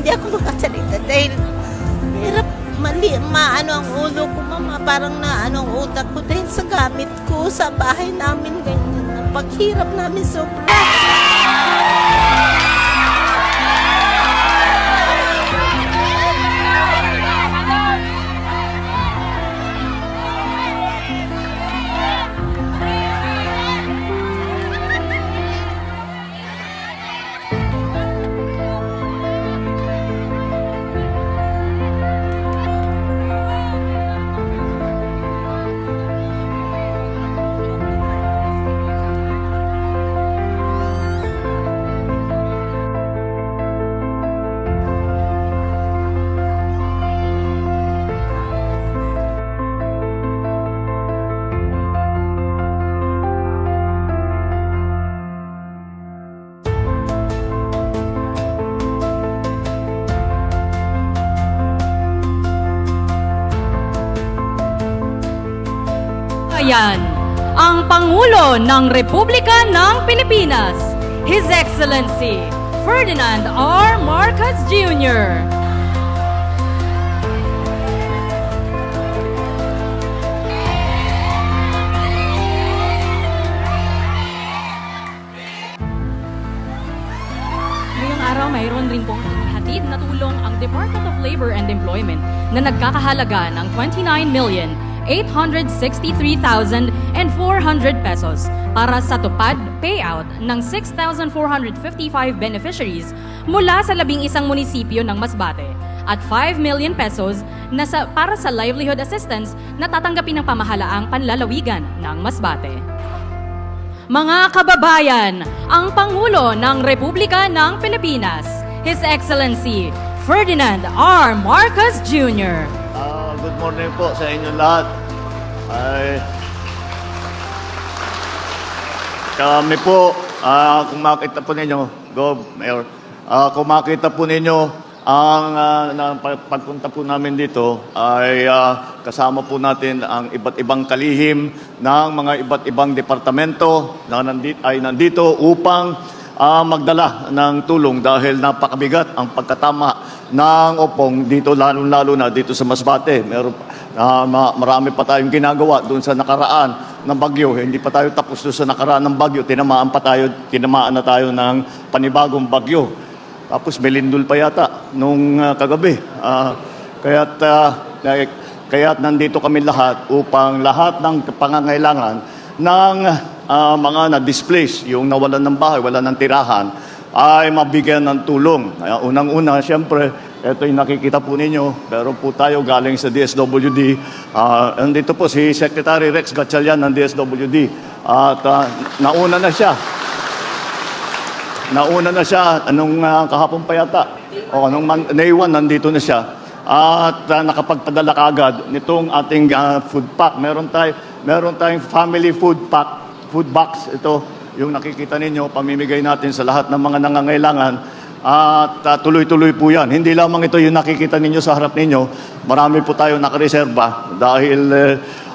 hindi ako makasalita dahil hirap mali, maano ang ulo ko mama, parang na ano ang utak ko dahil sa gamit ko sa bahay namin ganyan. Paghirap namin sobra. Pangulo ng Republika ng Pilipinas, His Excellency Ferdinand R. Marcos Jr. Ngayong araw, mayroon rin pong hatid na tulong ang Department of Labor and Employment na nagkakahalaga ng 29 million 863,400 pesos para sa tupad payout ng 6,455 beneficiaries mula sa labing isang munisipyo ng Masbate at 5 million pesos na sa, para sa livelihood assistance na tatanggapin ng pamahalaang panlalawigan ng Masbate. Mga kababayan, ang Pangulo ng Republika ng Pilipinas, His Excellency Ferdinand R. Marcos Jr. Good morning po sa inyo lahat. Ay, kami po, ah, kung makita po ninyo, Gov, Mayor, ah, kung makita po ninyo, ang pag- pagpunta po namin dito ay ah, kasama po natin ang iba't ibang kalihim ng mga iba't ibang departamento na nandito, ay nandito upang ah, magdala ng tulong dahil napakabigat ang pagkatama ng opong dito lalo-lalo na dito sa Masbate. Meron ma- marami pa tayong ginagawa doon sa nakaraan ng bagyo. Hindi pa tayo tapos doon sa nakaraan ng bagyo. Tinamaan pa tayo, tinamaan na tayo ng panibagong bagyo. Tapos may lindol pa yata nung ah, kagabi. Ah, kaya't, like, kaya't nandito kami lahat upang lahat ng pangangailangan ng ah, mga na-displace, yung nawalan ng bahay, wala ng tirahan, ay mabigyan ng tulong. Unang-una, siyempre, ito yung nakikita po ninyo, pero po tayo galing sa DSWD. Ah, nandito po si Secretary Rex Gatchalian ng DSWD. At ah, nauna na siya. Nauna na siya, anong ah, kahapon pa yata? O anong man, Day 1, nandito na siya. At ah, nakapagpadala kaagad nitong ating ah, food pack. Meron, tayo, meron tayong family food pack, food box. Ito, yung nakikita ninyo, pamimigay natin sa lahat ng mga nangangailangan. At ah, tuloy-tuloy po yan. Hindi lamang ito yung nakikita ninyo sa harap ninyo. Marami po tayo nakareserba dahil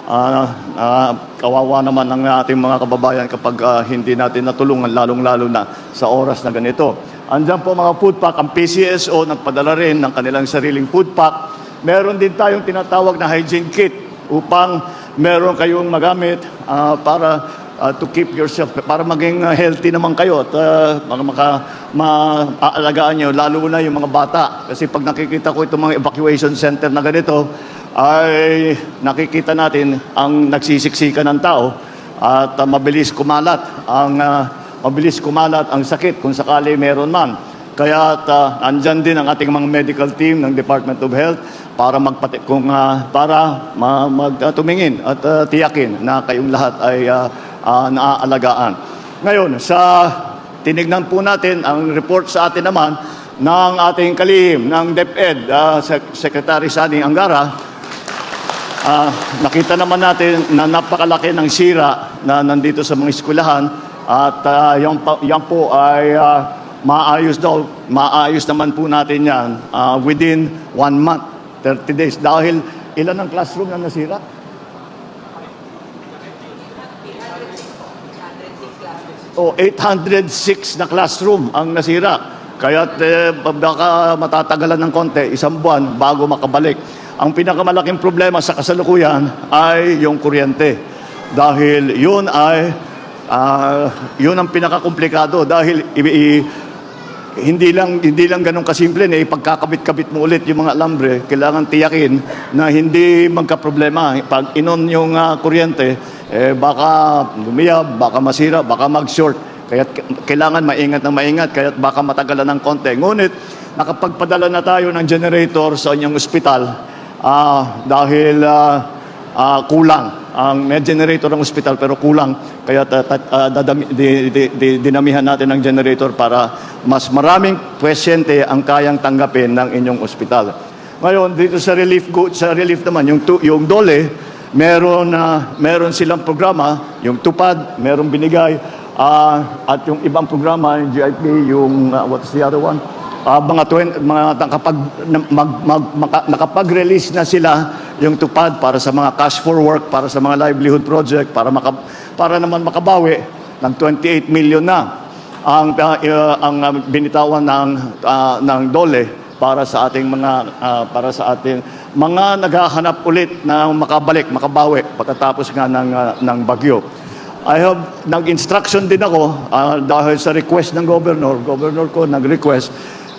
Ah, ah, kawawa naman ang ating mga kababayan kapag ah, hindi natin natulungan, lalong-lalo na sa oras na ganito. Andiyan po mga food pack, ang PCSO nagpadala rin ng kanilang sariling food pack. Meron din tayong tinatawag na hygiene kit upang meron kayong magamit ah, para ah, to keep yourself, para maging ah, healthy naman kayo at uh, maka, maaalagaan nyo, lalo na yung mga bata. Kasi pag nakikita ko itong mga evacuation center na ganito, ay nakikita natin ang nagsisiksikan ng tao at ah, mabilis kumalat ang ah, mabilis kumalat ang sakit kung sakali meron man. Kaya uh, andyan din ang ating mga medical team ng Department of Health para magpati kung ah, para ma- mag ah, tumingin at ah, tiyakin na kayong lahat ay ah, ah, naaalagaan. Ngayon, sa tinignan po natin ang report sa atin naman ng ating kalihim ng DepEd, Sec- Secretary Sani Angara, Ah, nakita naman natin na napakalaki ng sira na nandito sa mga eskwelahan at ah, yan, pa- po ay ah, maayos daw, maayos naman po natin yan ah, within one month, 30 days. Dahil ilan ang classroom na nasira? O 806 na classroom ang nasira. Kaya eh, baka matatagalan ng konti, isang buwan bago makabalik. Ang pinakamalaking problema sa kasalukuyan ay yung kuryente. Dahil yun ay, ah, yun ang pinakakomplikado dahil i- i- hindi lang hindi lang ganun kasimple na ipagkakabit-kabit mo ulit yung mga alambre, kailangan tiyakin na hindi magka-problema. Pag inon yung ah, kuryente, eh, baka lumiyab, baka masira, baka mag-short. Kaya kailangan maingat ng maingat, kaya baka matagalan ng konti. Ngunit, nakapagpadala na tayo ng generator sa inyong ospital ah, dahil ah, ah, kulang ang may generator ng ospital pero kulang kaya dadami- di- di- di- dinamihan natin ng generator para mas maraming pasyente ang kayang tanggapin ng inyong ospital. Ngayon dito sa relief sa relief naman yung yung dole meron na meron silang programa. Yung tupad meron binigay. Ah, at yung ibang programa yung GIP yung ah, what's the other one? Ah, mga twen- mga nakapag na- mag, mag, maka- nakapag-release na sila yung tupad para sa mga cash for work, para sa mga livelihood project, para maka, para naman makabawi ng 28 million na ang uh, ang binitawan ng ah, ng dole para sa ating mga ah, para sa ating mga naghahanap ulit ng makabalik, makabawi pagkatapos nga ng ah, ng bagyo. I have, nag-instruction din ako ah, dahil sa request ng governor, governor ko nag-request,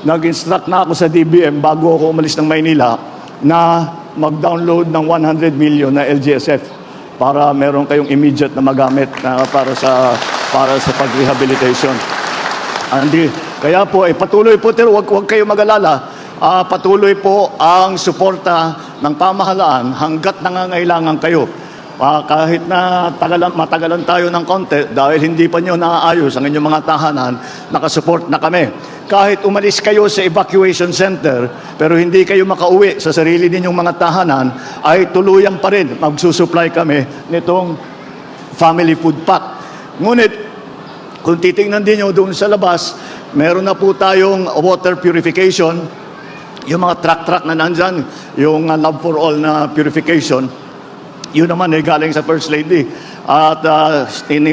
nag-instruct na ako sa DBM bago ako umalis ng Maynila na mag-download ng 100 million na LGSF para meron kayong immediate na magamit na para sa para sa pag-rehabilitation. Andi, kaya po, eh, patuloy po, pero wag, wag kayo mag-alala. Ah, patuloy po ang suporta ng pamahalaan hanggat nangangailangan kayo. Ah, kahit na tagalan, matagalan tayo ng konti dahil hindi pa nyo naaayos ang inyong mga tahanan, nakasupport na kami. Kahit umalis kayo sa evacuation center, pero hindi kayo makauwi sa sarili ninyong mga tahanan, ay tuluyan pa rin magsusupply kami nitong family food pack. Ngunit, kung titingnan din nyo doon sa labas, meron na po tayong water purification, yung mga truck-truck na nandyan, yung uh, Love for All na purification, yun naman ay galing sa First Lady. At uh,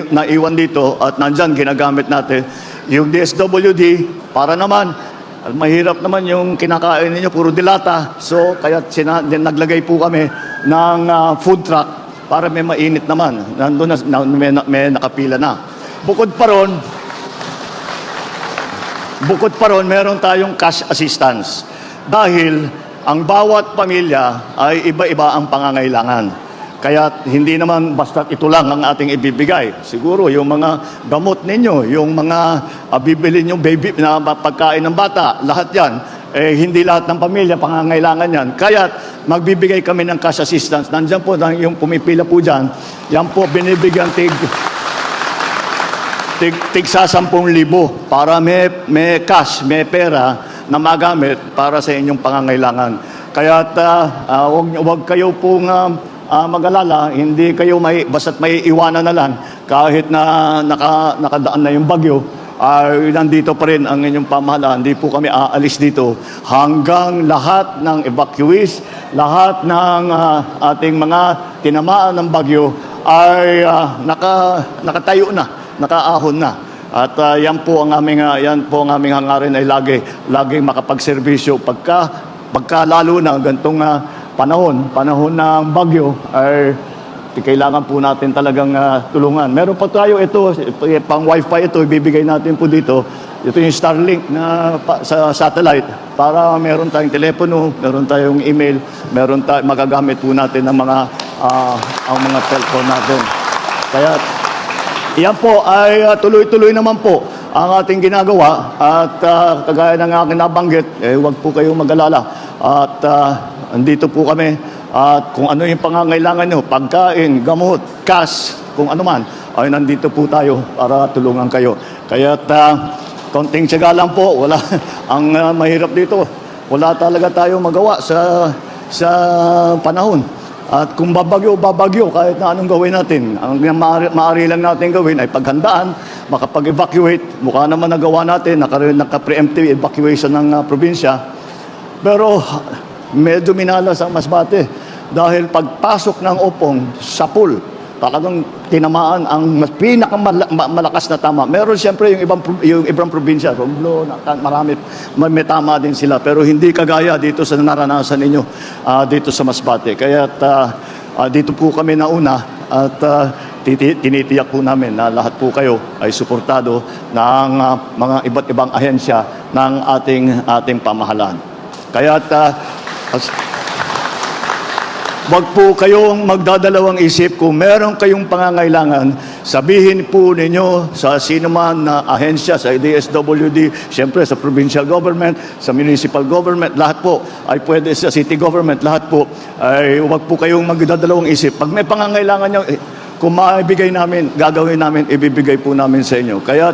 naiwan dito at nandyan ginagamit natin. Yung DSWD, para naman, al- mahirap naman yung kinakain ninyo, puro dilata. So, kaya sina- naglagay po kami ng uh, food truck para may mainit naman. Nandun na, na- may, may nakapila na. Bukod pa ron, Bukod pa ron, meron tayong cash assistance. Dahil ang bawat pamilya ay iba-iba ang pangangailangan. Kaya hindi naman basta ito lang ang ating ibibigay. Siguro yung mga gamot ninyo, yung mga uh, bibili yung baby na pagkain ng bata, lahat yan, eh, hindi lahat ng pamilya pangangailangan yan. Kaya magbibigay kami ng cash assistance. Nandiyan po yung pumipila po dyan, yan po binibigyan tig tig, tig sa 10,000 para may, may cash, may pera na magamit para sa inyong pangangailangan. Kaya uh, wag, wag kayo pong ah, ah, mag-alala, hindi kayo may, basta't may iwanan na lang kahit na naka, nakadaan na yung bagyo, ay nandito pa rin ang inyong pamahalaan. Hindi po kami aalis dito hanggang lahat ng evacuees, lahat ng ah, ating mga tinamaan ng bagyo ay ah, naka, nakatayo na, nakaahon na. At ah, yan po ang aming ah, yan po ang aming hangarin ay lagi laging makapagserbisyo pagka pagka lalo na gantong ah, panahon, panahon ng bagyo ay kailangan po natin talagang ah, tulungan. Meron pa tayo ito, eh, pang wifi ito, ibibigay natin po dito. Ito yung Starlink na pa- sa satellite para meron tayong telepono, meron tayong email, meron tayong magagamit po natin ng mga ah, ang mga cellphone natin. Kaya yan po ay uh, tuloy-tuloy naman po ang ating ginagawa at uh, kagaya ng aking nabanggit, eh, huwag po kayong mag-alala. At uh, andito po kami at kung ano yung pangangailangan nyo, pagkain, gamot, cash, kung ano man, ay nandito po tayo para tulungan kayo. Kaya uh, konting tiyaga lang po, wala, ang uh, mahirap dito, wala talaga tayo magawa sa, sa panahon. At kung babagyo, babagyo, kahit na anong gawin natin. Ang maaari, maaari lang natin gawin ay paghandaan, makapag-evacuate. Mukha naman nagawa natin, naka, naka-preemptive evacuation ng ah, probinsya. Pero medyo minalas ang Masbate dahil pagpasok ng opong sa pool, talagang tinamaan ang pinakamalakas na tama. Meron siyempre yung ibang, yung ibang probinsya, Romblon, marami, may, tama din sila. Pero hindi kagaya dito sa naranasan ninyo ah, dito sa Masbate. Kaya dito po kami nauna at titi- tinitiyak po namin na lahat po kayo ay suportado ng ah, mga iba't ibang ahensya ng ating ating pamahalaan. Kaya Wag po kayong magdadalawang isip kung meron kayong pangangailangan, sabihin po ninyo sa sino man na ahensya, sa DSWD, siyempre sa provincial government, sa municipal government, lahat po ay pwede sa city government, lahat po ay wag po kayong magdadalawang isip. Pag may pangangailangan nyo, eh, kung maibigay namin, gagawin namin, ibibigay po namin sa inyo. Kaya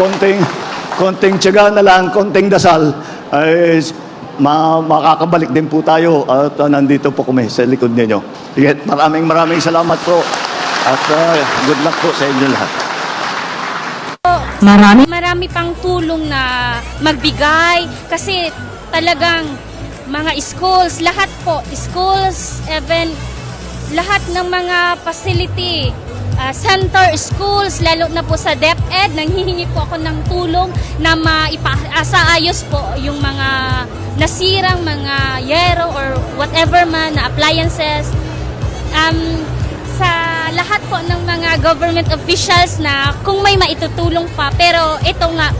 konting konting tiyaga na lang, konting dasal ay ma makakabalik din po tayo at uh, nandito po kami sa likod ninyo. Sige, maraming maraming salamat po at uh, good luck po sa inyo lahat. Marami Marami pang tulong na magbigay kasi talagang mga schools, lahat po, schools, even lahat ng mga facility, ah, center schools, lalo na po sa DepEd, nanghihingi po ako ng tulong na maipasaayos po yung mga nasirang mga yero or whatever man na appliances. Um, sa lahat po ng mga government officials na kung may maitutulong pa pero ito nga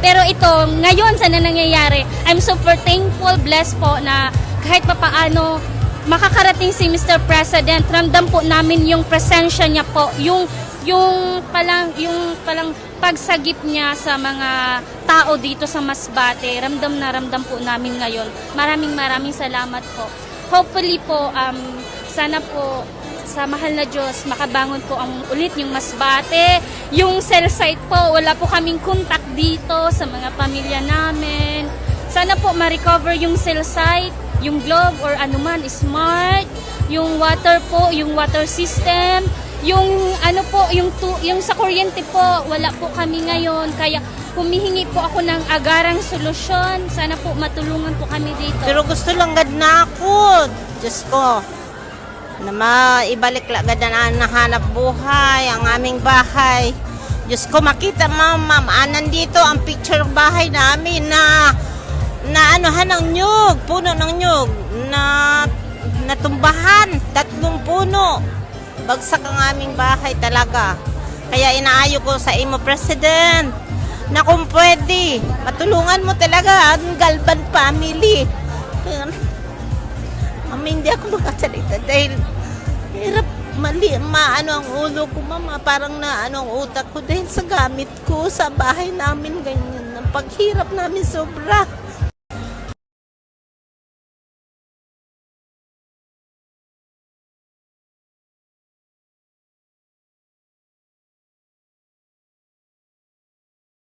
pero ito ngayon sana nangyayari I'm super thankful blessed po na kahit papaano makakarating si Mr. President ramdam po namin yung presensya niya po yung yung palang yung palang pagsagip niya sa mga tao dito sa Masbate ramdam na ramdam po namin ngayon maraming maraming salamat po hopefully po um, sana po sa mahal na Diyos, makabangon po ang ulit yung Masbate. Yung cell site po, wala po kaming contact dito sa mga pamilya namin. Sana po ma-recover yung cell site, yung globe or anuman, smart, yung water po, yung water system, yung ano po, yung, tu- yung sa kuryente po, wala po kami ngayon. Kaya humihingi po ako ng agarang solusyon. Sana po matulungan po kami dito. Pero gusto lang gad na ako. Diyos ko. Na maibalik lang gad na nahanap buhay ang aming bahay. Diyos ko, makita ma'am, ma'am, ah, nandito ang picture bahay namin na na anuhan ng nyug, puno ng nyug, na natumbahan, tatlong puno. Bagsak ang aming bahay talaga. Kaya inaayo ko sa imo, President, na kung pwede, matulungan mo talaga ang Galban family. Mami, hindi ako makasalita dahil hirap mali, maano ang ulo ko, mama. Parang na ano ang utak ko dahil sa gamit ko sa bahay namin ganyan. Ang paghirap namin sobra.